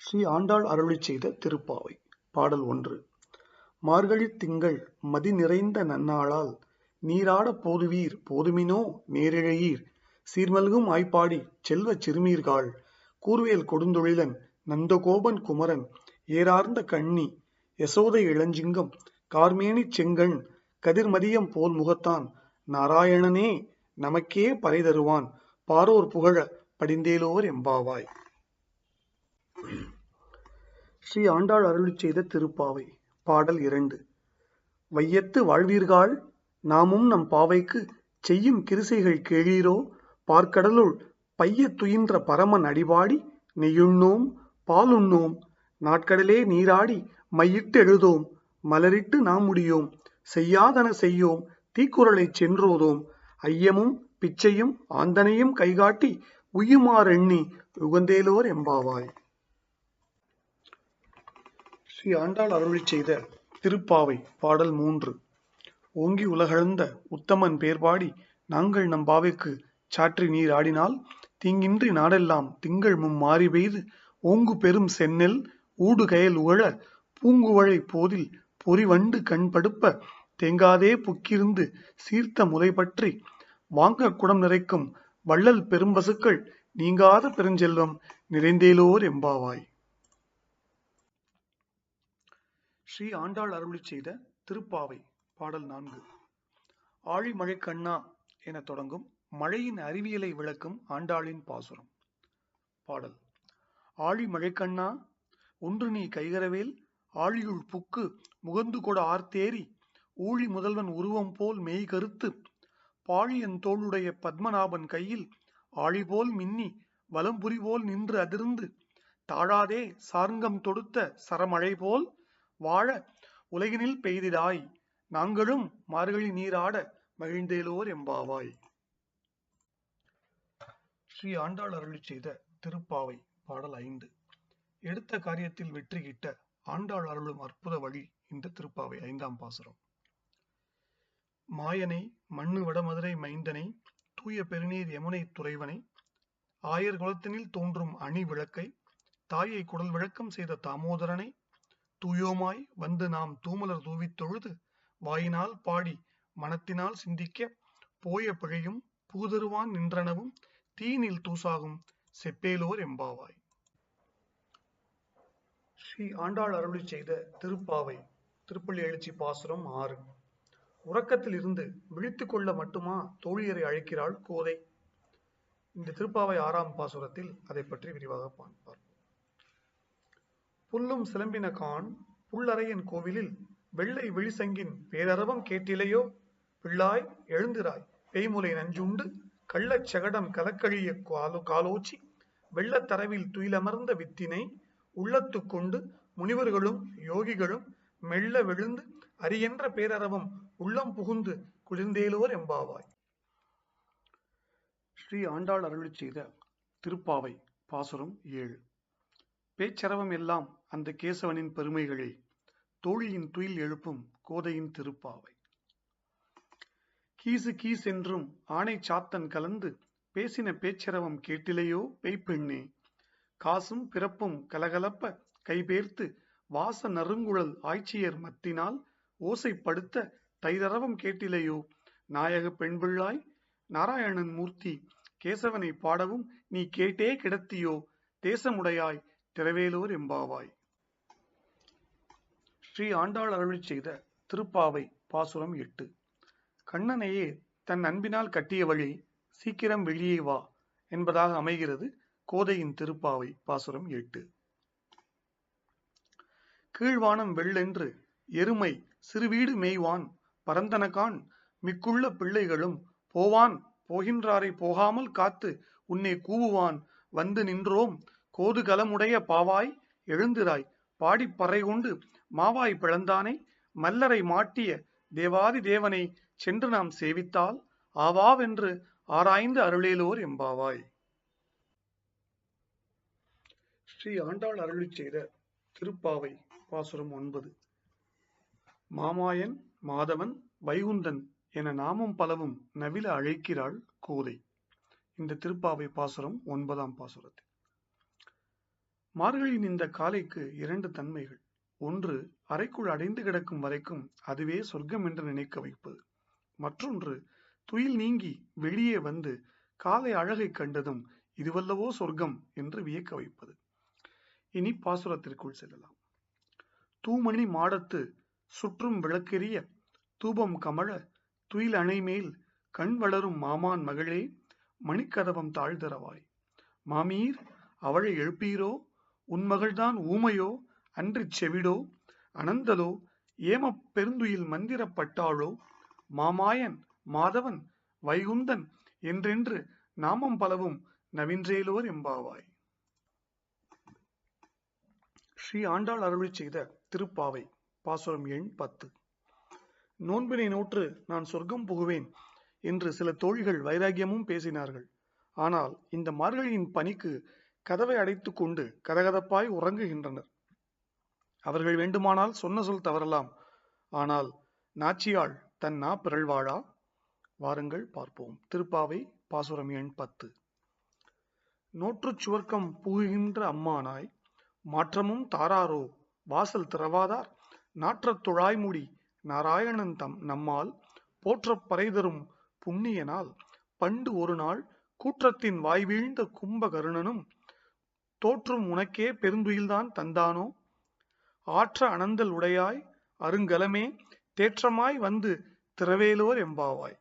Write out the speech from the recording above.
ஸ்ரீ ஆண்டாள் அருளி செய்த திருப்பாவை. பாடல் ஒன்று. மார்கழித் திங்கள் மதி நிறைந்த நன்னாளால் நீராடப் போதுவீர் போதுமினோ நேரிழையீர். சீர்மல்கும் ஆய்ப்பாடி செல்வச் சிறுமீர்காள் கூர்வேல் கொடுந்தொழிலன் நந்தகோபன் குமரன் ஏரார்ந்த கண்ணி யசோதை இளஞ்சிங்கம் கார்மேனி செங்கண் கதிர்மதியம் போல் முகத்தான். நாராயணனே நமக்கே பறை தருவான். பாரோர் புகழ படிந்தேலோர் எம்பாவாய். ஸ்ரீ ஆண்டாள் அருளிச் செய்த திருப்பாவை. பாடல் இரண்டு. வையத்து வாழ்வீர்கள் நாமும் நம் பாவைக்கு செய்யும் கிருசைகள் கேளீரோ? பார்க்கடலுள் பையத் துயின்ற பரமன் அடிபாடி நெய்யுண்ணோம் பாலுண்ணோம் நாட்கடலே நீராடி மையிட்டு எழுதோம் மலரிட்டு நாம் முடியோம் செய்யாதன செய்யோம் தீக்குறளை சென்றோதோம் ஐயமும் பிச்சையும் ஆந்தனையும் கைகாட்டி உயுமாறெண்ணி உகந்தேலோர் எம்பாவாய். ஸ்ரீ ஆண்டாள் அருளி செய்த திருப்பாவை பாடல் மூன்று. ஓங்கி உலகழ்ந்த உத்தமன் பேர்பாடி நாங்கள் நம் பாவைக்கு சாற்றி நீர் ஆடினால் தீங்கின்றி நாடெல்லாம் திங்கள் மும் மாறி பெய்து ஓங்கு பெரும் செந்நெல் ஊடு கயல் உழ பூங்குவழை போதில் பொறிவண்டு கண் படுப்ப தேங்காதே புக்கிருந்து சீர்த்த முலை பற்றி வாங்க குடம் நிறைக்கும் வள்ளல் பெரும்பசுக்கள் நீங்காத பெருஞ்செல்வம் நிறைந்தேலோர் எம்பாவாய். ஸ்ரீ ஆண்டாள் அருளிச் செய்த திருப்பாவை பாடல் நான்கு. ஆழி மழை கண்ணா என தொடங்கும் மழையின் அறிவியலை விளக்கும் ஆண்டாளின் பாசுரம். பாடல். ஆழி கண்ணா ஒன்று நீ கைகரவேல் ஆழியுள் புக்கு முகந்து கொட ஆர்த்தேரி ஊழி முதல்வன் உருவம் போல் மெய் கருத்து பாழியன் தோளுடைய பத்மநாபன் கையில் ஆழி போல் மின்னி வலம்புரி போல் நின்று அதிர்ந்து தாழாதே சார்ங்கம் தொடுத்த சரமழை போல் வாழ உலகினில் பெய்திடாய் நாங்களும் மார்கழி நீராட மகிழ்ந்தேலோர் எம்பாவாய். ஸ்ரீ ஆண்டாள் அருளி செய்த திருப்பாவை பாடல் ஐந்து. எடுத்த காரியத்தில் வெற்றி கிட்ட ஆண்டாள் அருளும் அற்புத வழி இந்த திருப்பாவை ஐந்தாம் பாசுரம். மாயனை மண்ணு வடமதுரை மைந்தனை தூய பெருநீர் யமுனை துறைவனை ஆயர் குலத்தினில் தோன்றும் அணி விளக்கை தாயை குடல் விளக்கம் செய்த தாமோதரனை தூயோமாய் வந்து நாம் தூமலர் தூவித் தொழுது வாயினால் பாடி மனத்தினால் சிந்திக்க போய பிழையும் பூதருவான் நின்றனவும் தீனில் தூசாகும் செப்பேலோர் எம்பாவாய். ஸ்ரீ ஆண்டாள் அருளி செய்த திருப்பாவை திருப்பள்ளி எழுச்சி பாசுரம் ஆறு. உறக்கத்தில் இருந்து விழித்து கொள்ள மட்டுமா தோழியரை அழைக்கிறாள் கோதை? இந்த திருப்பாவை ஆறாம் பாசுரத்தில் அதை பற்றி விரிவாக பார்ப்பார் புல்லும் சிலம்பின கான் புல்லறையன் கோவிலில் வெள்ளை விழிசங்கின் பேரரவம் கேட்டிலையோ? பிள்ளாய் எழுந்திராய். பெய்முலை நஞ்சுண்டு கள்ளச் சகடம் கலக்கழிய காலோ காலோச்சி வெள்ளத்தரவில் துயிலமர்ந்த வித்தினை உள்ளத்து கொண்டு முனிவர்களும் யோகிகளும் மெல்ல விழுந்து அரியன்ற பேரரவம் உள்ளம் புகுந்து குளிர்ந்தேலோர் எம்பாவாய். ஸ்ரீ ஆண்டாள் அருள் செய்த திருப்பாவை பாசுரம் ஏழு. பேச்சரவம் எல்லாம் அந்த கேசவனின் பெருமைகளே தோழியின் துயில் எழுப்பும் கோதையின் திருப்பாவை. கீசு கீஸ் என்றும் ஆணை சாத்தன் கலந்து பேசின பேச்சரவம் கேட்டிலையோ பெய்ப்பெண்ணே காசும் பிறப்பும் கலகலப்ப கைபேர்த்து வாச நறுங்குழல் ஆய்ச்சியர் மத்தினால் ஓசைப்படுத்த தைதரவம் கேட்டிலையோ நாயக பெண்பிள்ளாய் நாராயணன் மூர்த்தி கேசவனை பாடவும் நீ கேட்டே கிடத்தியோ தேசமுடையாய் திரவேலோர் எம்பாவாய். ஸ்ரீ ஆண்டாள் அருளி செய்த திருப்பாவை பாசுரம் எட்டு. கண்ணனையே தன் அன்பினால் கட்டிய வழி சீக்கிரம் வெளியே வா என்பதாக அமைகிறது கோதையின் திருப்பாவை பாசுரம் எட்டு. கீழ்வானம் வெள்ளென்று எருமை சிறுவீடு மேய்வான் பரந்தனகான் மிக்குள்ள பிள்ளைகளும் போவான் போகின்றாரை போகாமல் காத்து உன்னை கூவுவான் வந்து நின்றோம் கோதுகலமுடைய பாவாய் எழுந்திராய் பாடிப் பறை கொண்டு மாவாய் பிளந்தானை மல்லரை மாட்டிய தேவாதி தேவனை சென்று நாம் சேவித்தால் ஆவாவென்று ஆராய்ந்து அருளேலோர் எம்பாவாய். ஸ்ரீ ஆண்டாள் அருளி செய்த திருப்பாவை பாசுரம் ஒன்பது. மாமாயன் மாதவன் வைகுந்தன் என நாமும் பலவும் நவில அழைக்கிறாள் கோதை. இந்த திருப்பாவை பாசுரம் ஒன்பதாம் பாசுரத்தில். மார்கழியின் இந்த காலைக்கு இரண்டு தன்மைகள். ஒன்று அறைக்குள் அடைந்து கிடக்கும் வரைக்கும் அதுவே சொர்க்கம் என்று நினைக்க வைப்பது. மற்றொன்று துயில் நீங்கி வெளியே வந்து காலை அழகை கண்டதும் இதுவல்லவோ சொர்க்கம் என்று வியக்க வைப்பது. இனி பாசுரத்திற்குள் செல்லலாம். தூமணி மாடத்து சுற்றும் விளக்கெரிய தூபம் கமழ துயில் அணைமேல் கண் வளரும் மாமான் மகளே மணிக்கதவம் தாழ்தரவாய். மாமீர் அவளை எழுப்பீரோ? உன் மகள்தான் ஊமையோ? அன்றிச் செவிடோ அனந்ததோ ஏமப் பெருந்துயில் மந்திரப்பட்டாளோ மாமாயன் மாதவன் வைகுந்தன் என்றென்று நாமம் பலவும் நவின்றேலோர் எம்பாவாய். ஸ்ரீ ஆண்டாள் அருளி செய்த திருப்பாவை பாசுரம் எண் பத்து. நோன்பினை நோற்று நான் சொர்க்கம் புகுவேன் என்று சில தோழிகள் வைராகியமும் பேசினார்கள். ஆனால் இந்த மார்கழியின் பணிக்கு கதவை அடைத்துக் கொண்டு கதகதப்பாய் உறங்குகின்றனர். அவர்கள் வேண்டுமானால் சொன்ன சொல் தவறலாம். ஆனால் நாச்சியாள் தன் நா வாருங்கள் பார்ப்போம். திருப்பாவை பாசுரம் எண் பத்து. நோற்றுச் சுவர்க்கம் புகுகின்ற அம்மானாய் மாற்றமும் தாராரோ? வாசல் திறவாதார்? நாற்றத் துழாய்முடி நாராயணன் தம் நம்மால் போற்றப் பறைதரும் புண்ணியனால் பண்டு ஒரு நாள் கூற்றத்தின் வாய்வீழ்ந்த கும்பகருணனும் தோற்றும் உனக்கே பெருந்துயில்தான் தந்தானோ? ஆற்ற அனந்தல் உடையாய் அருங்கலமே தேற்றமாய் வந்து திரவேலோர் எம்பாவாய்.